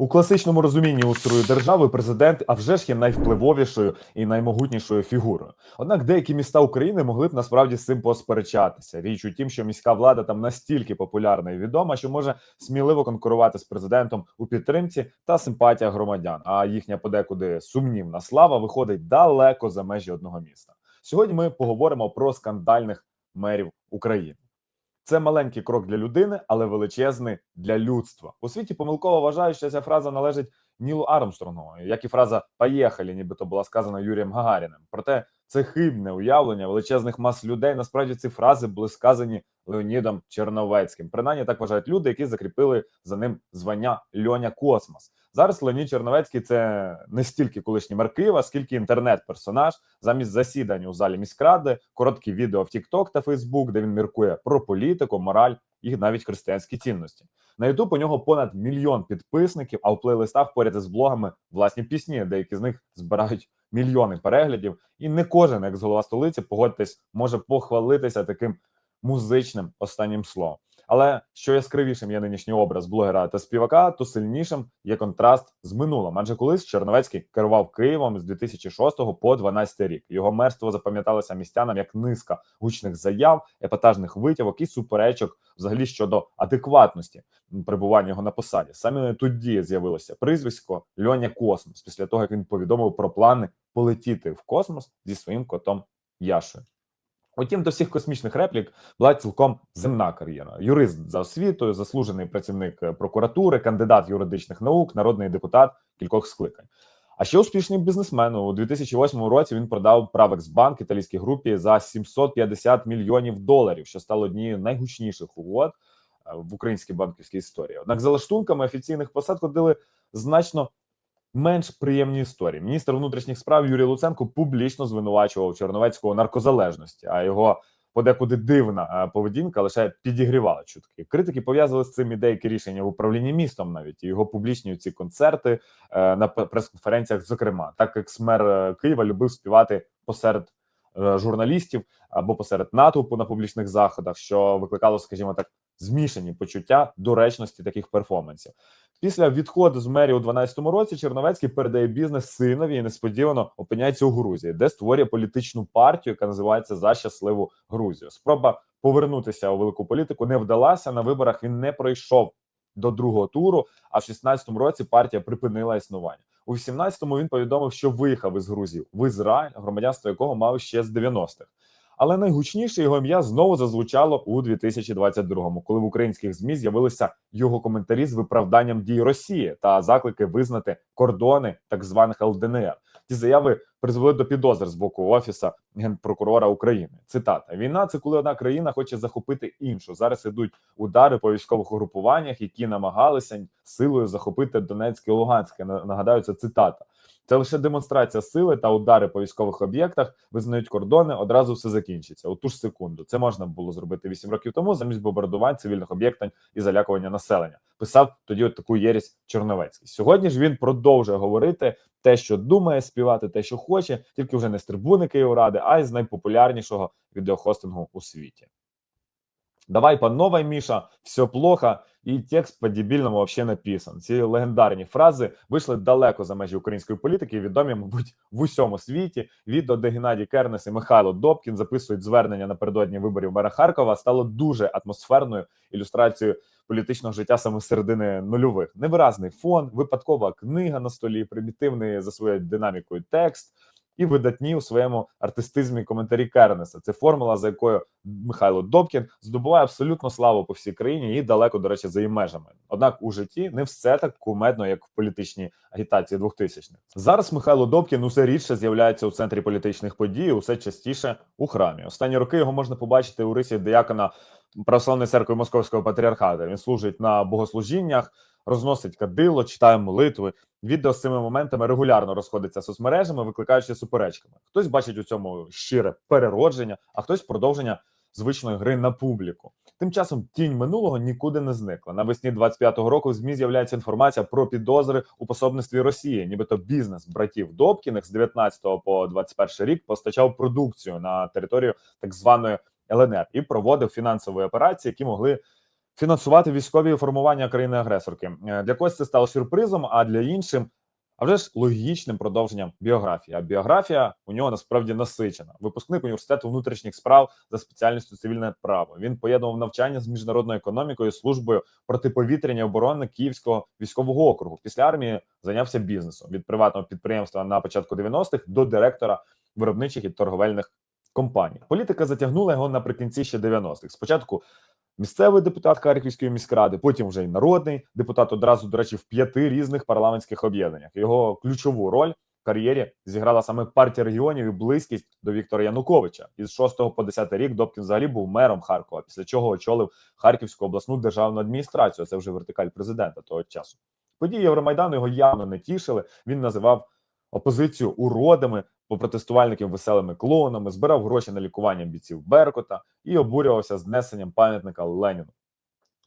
У класичному розумінні устрою держави президент, а вже ж є найвпливовішою і наймогутнішою фігурою. Однак деякі міста України могли б насправді з цим посперечатися. Річ у тім, що міська влада там настільки популярна і відома, що може сміливо конкурувати з президентом у підтримці та симпатіях громадян. А їхня подекуди сумнівна слава виходить далеко за межі одного міста. Сьогодні ми поговоримо про скандальних мерів України. Це маленький крок для людини, але величезний для людства. У світі помилково вважають, що ця фраза належить Нілу Армстронгу, як і фраза «Поїхали», нібито була сказана Юрієм Гагаріним. Проте це хибне уявлення величезних мас людей. Насправді ці фрази були сказані Леонідом Черновецьким. Принаймні так вважають люди, які закріпили за ним звання Льоня Космос. Зараз Леонід Черновецький це не стільки колишній мер Києва, скільки інтернет-персонаж замість засідань у залі міськради, короткі відео в TikTok та Facebook, де він міркує про політику, мораль і навіть християнські цінності. На YouTube у нього понад мільйон підписників, а в плейлистах поряд із блогами власні пісні, деякі з них збирають мільйони переглядів. І не кожен, як з голова столиці, погодьтесь, може похвалитися таким музичним останнім словом. Але що яскравішим є нинішній образ блогера та співака, то сильнішим є контраст з минулим. Адже колись Черновецький керував Києвом з 2006 по 2012 рік. Його мерство запам'яталося містянам як низка гучних заяв, епатажних витівок і суперечок, взагалі щодо адекватності перебування його на посаді. Саме тоді з'явилося прізвисько Льоня Космос після того, як він повідомив про плани полетіти в космос зі своїм котом Яшою. Утім, до всіх космічних реплік була цілком земна кар'єра. Юрист за освітою, заслужений працівник е, прокуратури, кандидат юридичних наук, народний депутат кількох скликань. А ще успішний бізнесмен у 2008 році він продав Правексбанк італійській групі за 750 мільйонів доларів, що стало однією найгучніших угод е, в українській банківській історії. Однак за лаштунками офіційних посад ходили значно менш приємні історії. Міністр внутрішніх справ Юрій Луценко публічно звинувачував Черновецького наркозалежності, а його подекуди дивна е, поведінка лише підігрівала чутки. Критики пов'язували з цим і деякі рішення в управлінні містом, навіть і його публічні ці концерти е, на прес-конференціях. Зокрема, так як смер е, Києва любив співати посеред журналістів або посеред натовпу на публічних заходах, що викликало, скажімо так, змішані почуття доречності таких перформансів. Після відходу з мерії у 12 році Черновецький передає бізнес синові і несподівано опиняється у Грузії, де створює політичну партію, яка називається за щасливу Грузію. Спроба повернутися у велику політику не вдалася. На виборах він не пройшов до другого туру. А в 16-му році партія припинила існування. У 18-му він повідомив, що виїхав із Грузії в Ізраїль, громадянство якого мав ще з 90-х. Але найгучніше його ім'я знову зазвучало у 2022-му, коли в українських змі з'явилися його коментарі з виправданням дій Росії та заклики визнати кордони так званих ЛДНР. Ці заяви призвели до підозр з боку офіса генпрокурора України. Цитата: війна це коли одна країна хоче захопити іншу. Зараз ідуть удари по військових угрупуваннях, які намагалися силою захопити Донецьке і Луганське. Нагадаю, це цитата. Це лише демонстрація сили та удари по військових об'єктах, визнають кордони. Одразу все закінчиться. У ту ж секунду це можна було зробити 8 років тому, замість бомбардувань цивільних об'єктів і залякування населення. Писав тоді от таку єрість Чорновецький. Сьогодні ж він продовжує говорити те, що думає, співати, те, що хоче, тільки вже не з трибуни Київради, а й з найпопулярнішого відеохостингу у світі. Давай по новой, Міша, все плохо, і текст по дебільному вообще написан. Ці легендарні фрази вийшли далеко за межі української політики, відомі, мабуть, в усьому світі. Відео, де Геннадій Кернес і Михайло Добкін записують звернення напередодні виборів мера Харкова, стало дуже атмосферною ілюстрацією політичного життя саме середини нульових. Невиразний фон, випадкова книга на столі, примітивний за своєю динамікою текст і видатні у своєму артистизмі коментарі Кернеса. Це формула, за якою Михайло Добкін здобуває абсолютно славу по всій країні і далеко, до речі, за її межами. Однак у житті не все так кумедно, як в політичній агітації 2000-х. Зараз Михайло Добкін усе рідше з'являється у центрі політичних подій, усе частіше у храмі. Останні роки його можна побачити у рисі диякона православної церкви Московського патріархату. Він служить на богослужіннях розносить кадило, читає молитви. Відео з цими моментами регулярно розходиться соцмережами, викликаючи суперечками. Хтось бачить у цьому щире переродження, а хтось продовження звичної гри на публіку. Тим часом тінь минулого нікуди не зникла. Навесні 25-го року в змі з'являється інформація про підозри у пособництві Росії, нібито бізнес братів Добкіних з 19 по 21 рік постачав продукцію на територію так званої ЛНР і проводив фінансові операції, які могли фінансувати військові формування країни-агресорки. Е, Для когось це стало сюрпризом, а для іншим, а вже ж логічним продовженням біографії. А біографія у нього насправді насичена. Випускник університету внутрішніх справ за спеціальністю цивільне право. Він поєднував навчання з міжнародною економікою, службою протиповітряної оборони Київського військового округу. Після армії зайнявся бізнесом від приватного підприємства на початку 90-х до директора виробничих і торговельних компаній. Політика затягнула його наприкінці ще 90-х. Спочатку місцевий депутат Харківської міськради, потім вже й народний депутат одразу, до речі, в п'яти різних парламентських об'єднаннях. Його ключову роль в кар'єрі зіграла саме партія регіонів і близькість до Віктора Януковича. Із 6 по 10 рік Добкін взагалі був мером Харкова, після чого очолив Харківську обласну державну адміністрацію. Це вже вертикаль президента того часу. Події Євромайдану його явно не тішили. Він називав опозицію уродами, по протестувальників веселими клоунами, збирав гроші на лікування бійців Беркута і обурювався знесенням пам'ятника Леніну.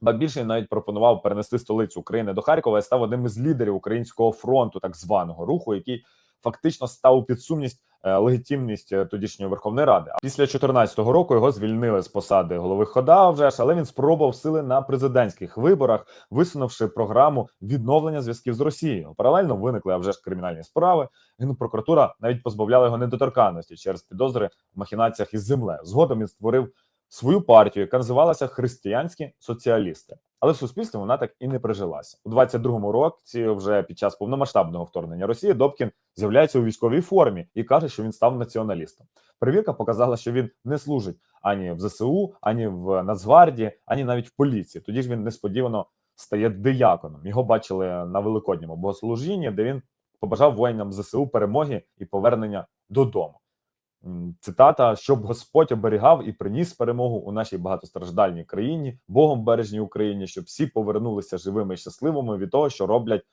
Ба більше він навіть пропонував перенести столицю України до Харкова і став одним із лідерів українського фронту, так званого руху, який фактично став під сумність е, легітимність е, тодішньої Верховної Ради. А після 2014 року його звільнили з посади голови ХОДА, вже ж, але він спробував сили на президентських виборах, висунувши програму відновлення зв'язків з Росією. Паралельно виникли а вже ж кримінальні справи. Генпрокуратура навіть позбавляла його недоторканності через підозри в махінаціях із землею. Згодом він створив свою партію, яка називалася Християнські соціалісти. Але в суспільстві вона так і не прижилася у 22-му році. Вже під час повномасштабного вторгнення Росії Добкін з'являється у військовій формі і каже, що він став націоналістом. Перевірка показала, що він не служить ані в ЗСУ, ані в Нацгвардії, ані навіть в поліції. Тоді ж він несподівано стає дияконом. Його бачили на великодньому богослужінні, де він побажав воїнам ЗСУ перемоги і повернення додому. Цитата: щоб Господь оберігав і приніс перемогу у нашій багатостраждальній країні, Богом бережній Україні, щоб всі повернулися живими і щасливими від того, що роблять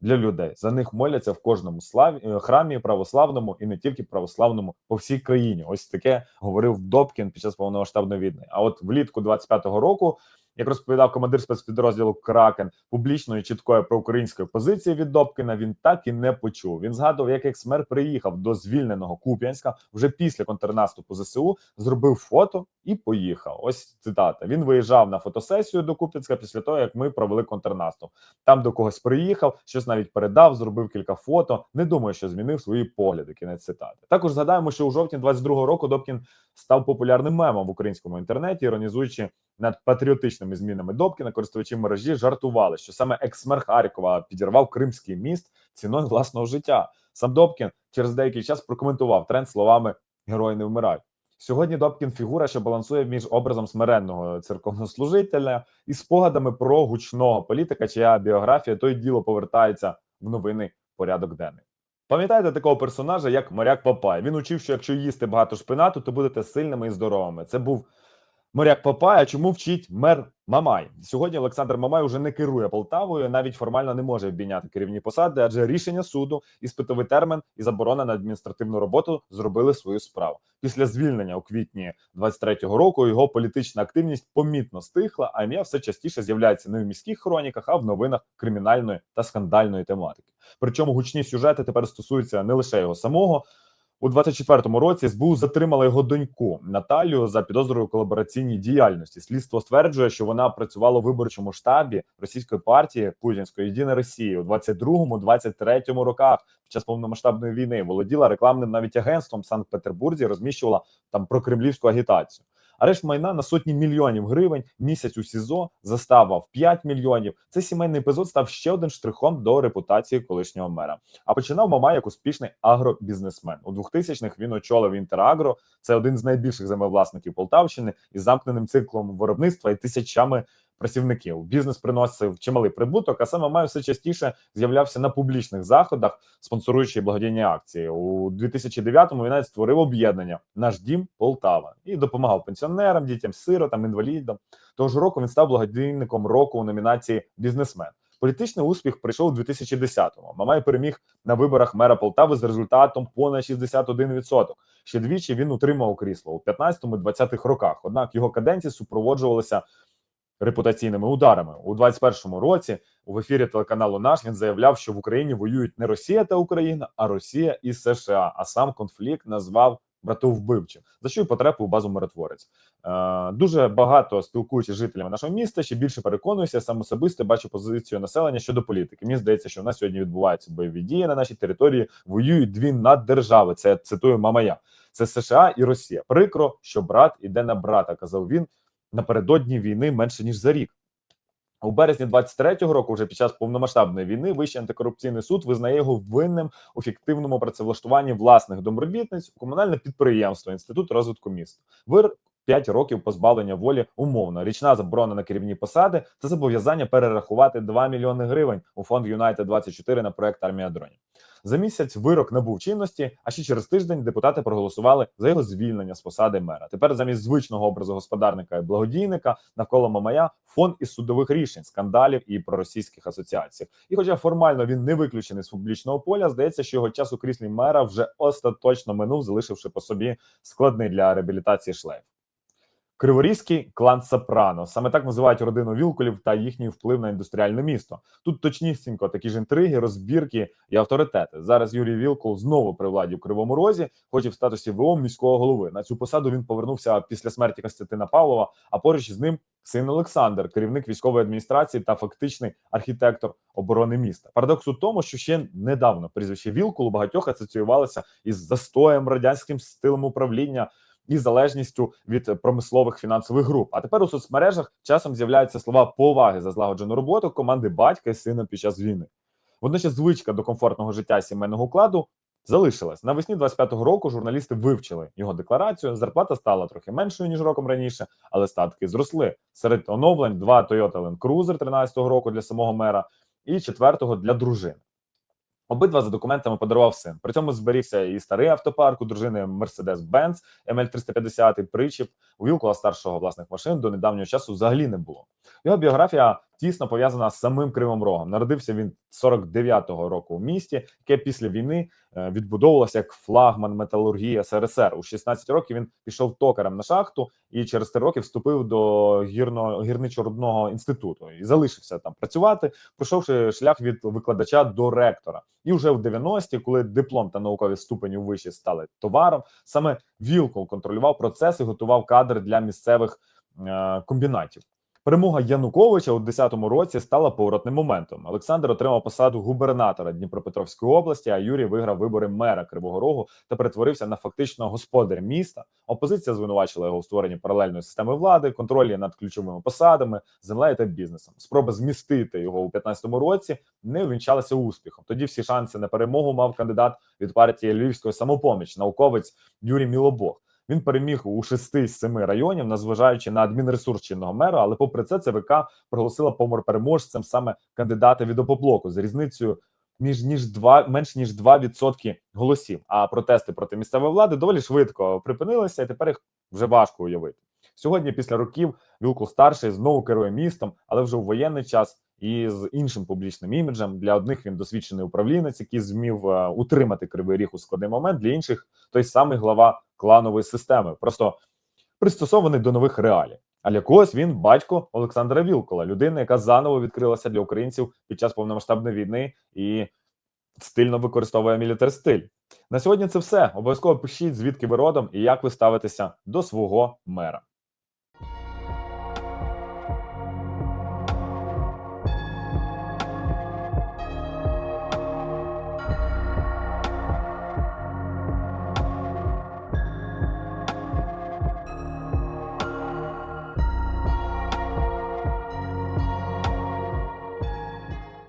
для людей. За них моляться в кожному славі е, храмі православному і не тільки православному по всій країні. Ось таке говорив Добкін під час повномасштабної війни. А от влітку 25-го року, як розповідав командир спецпідрозділу Кракен, публічної чіткої проукраїнської позиції від Добкіна він так і не почув. Він згадував, як ексмер приїхав до звільненого Куп'янська вже після контрнаступу ЗСУ, зробив фото і поїхав. Ось цитата. Він виїжджав на фотосесію до Куп'янська після того, як ми провели контрнаступ. Там до когось приїхав, щось навіть передав, зробив кілька фото. Не думаю, що змінив свої погляди. Кінець цитати. Також згадаємо, що у жовтні 22-го року Добкін став популярним мемом в українському інтернеті, іронізуючи над патріотичними змінами Добкіна, користувачі мережі жартували, що саме екс-мер Харкова підірвав Кримський міст ціною власного життя. Сам Добкін через деякий час прокоментував тренд словами Герої не вмирають. Сьогодні Добкін фігура, що балансує між образом смиренного церковнослужителя і спогадами про гучного політика, чия біографія то й діло повертається в новини порядок денний. Пам'ятаєте такого персонажа, як моряк Папай? Він учив, що якщо їсти багато шпинату, то будете сильними і здоровими. Це був моряк Папай. А чому вчить мер Мамай? Сьогодні Олександр Мамай уже не керує Полтавою, навіть формально не може обійняти керівні посади, адже рішення суду, іспитовий термін і заборона на адміністративну роботу зробили свою справу. Після звільнення у квітні 23-го року його політична активність помітно стихла, а ім'я все частіше з'являється не в міських хроніках, а в новинах кримінальної та скандальної тематики. Причому гучні сюжети тепер стосуються не лише його самого. У 24-му році СБУ затримала його доньку Наталію за підозрою колабораційній діяльності. Слідство стверджує, що вона працювала у виборчому штабі російської партії Путінської Єдина Росії у 22-23 роках під час повномасштабної війни. Володіла рекламним навіть агентством в Санкт-Петербурзі, розміщувала там прокремлівську агітацію. Арешт майна на сотні мільйонів гривень, місяць у СІЗО, застава в 5 мільйонів. Цей сімейний епізод став ще один штрихом до репутації колишнього мера. А починав Мамай як успішний агробізнесмен. У 2000-х він очолив Інтерагро. Це один з найбільших землевласників Полтавщини із замкненим циклом виробництва і тисячами працівників. Бізнес приносив чималий прибуток, а саме Мамай все частіше з'являвся на публічних заходах, спонсоруючи благодійні акції. У 2009-му він навіть створив об'єднання Наш дім Полтава і допомагав пенсіонерам, дітям, сиротам, інвалідам. Того ж року він став благодійником року у номінації Бізнесмен. Політичний успіх прийшов у 2010-му. Мамай переміг на виборах мера Полтави з результатом понад 61%. Ще двічі він утримав крісло у 15-20-х роках. Однак його каденції супроводжувалися репутаційними ударами у 21-му році. У ефірі телеканалу наш він заявляв, що в Україні воюють не Росія та Україна, а Росія і США. А сам конфлікт назвав братовбивчим, за що й потрапив у базу миротворець. Е, дуже багато спілкуючись з жителями нашого міста, ще більше переконуюся, сам особисто бачу позицію населення щодо політики. Мені здається, що в нас сьогодні відбуваються бойові дії на нашій території. Воюють дві наддержави. Це цитую Мамая. Це США і Росія. Прикро, що брат іде на брата, казав він напередодні війни менше ніж за рік. У березні 23-го року, вже під час повномасштабної війни, Вищий антикорупційний суд визнає його винним у фіктивному працевлаштуванні власних домробітниць у комунальне підприємство Інститут розвитку міста. Вир 5 років позбавлення волі умовно. Річна заборона на керівні посади та зобов'язання перерахувати 2 мільйони гривень у фонд Юнайтед 24 на проект Армія дронів. За місяць вирок набув чинності, а ще через тиждень депутати проголосували за його звільнення з посади мера. Тепер замість звичного образу господарника і благодійника навколо Мамая фон із судових рішень, скандалів і проросійських асоціацій. І, хоча формально він не виключений з публічного поля, здається, що його час у кріслі мера вже остаточно минув, залишивши по собі складний для реабілітації шлейф. Криворізький клан Сопрано. Саме так називають родину Вілкулів та їхній вплив на індустріальне місто. Тут точнісінько такі ж інтриги, розбірки і авторитети. Зараз Юрій Вілкул знову при владі в Кривому Розі, хоч і в статусі ВО міського голови. На цю посаду він повернувся після смерті Костянтина Павлова, а поруч з ним син Олександр, керівник військової адміністрації та фактичний архітектор оборони міста. Парадокс у тому, що ще недавно прізвище Вілкул у багатьох асоціювалося із застоєм радянським стилем управління і залежністю від промислових фінансових груп. А тепер у соцмережах часом з'являються слова поваги за злагоджену роботу команди батька і сина під час війни. Водночас звичка до комфортного життя сімейного укладу залишилась. Навесні 25-го року журналісти вивчили його декларацію. Зарплата стала трохи меншою ніж роком раніше, але статки зросли. Серед оновлень два Toyota Land Cruiser 13-го року для самого мера і 4-го для дружини. Обидва за документами подарував син. При цьому зберігся і старий автопарк у дружини Mercedes-Benz ML350 причіп. У Вілкова старшого власних машин до недавнього часу взагалі не було. Його біографія тісно пов'язана з самим Кривим Рогом. Народився він 49-го року в місті, яке після війни е, відбудовувалося як флагман металургії СРСР. У 16 років він пішов токарем на шахту і через 3 роки вступив до гірно гірничо-рудного інституту і залишився там працювати, пройшовши шлях від викладача до ректора. І вже в 90-ті, коли диплом та наукові ступені у виші стали товаром, саме Вілкол контролював процес і готував кадри для місцевих е, комбінатів. Перемога Януковича у 10-му році стала поворотним моментом. Олександр отримав посаду губернатора Дніпропетровської області, а Юрій виграв вибори мера Кривого Рогу та перетворився на фактично господаря міста. Опозиція звинувачила його у створенні паралельної системи влади, контролі над ключовими посадами, землею та бізнесом. Спроба змістити його у 15-му році не увінчалася успіхом. Тоді всі шанси на перемогу мав кандидат від партії Львівської самопоміч, науковець Юрій Мілобог. Він переміг у шести з семи районів, незважаючи на адмінресурс чинного мера. Але, попри це, ЦВК проголосила помор переможцем саме кандидата від опоблоку з різницею між ніж два менш ніж 2% голосів. А протести проти місцевої влади доволі швидко припинилися, і тепер їх вже важко уявити. Сьогодні, після років, Вілкул старший знову керує містом, але вже у воєнний час і з іншим публічним іміджем. Для одних він досвідчений управлінець, який змів е, утримати кривий ріг у складний момент. Для інших той самий глава кланової системи, просто пристосований до нових реалій. А для когось він батько Олександра Вілкола, людина, яка заново відкрилася для українців під час повномасштабної війни і стильно використовує мілітар стиль. На сьогодні це все. Обов'язково пишіть, звідки ви родом і як ви ставитеся до свого мера.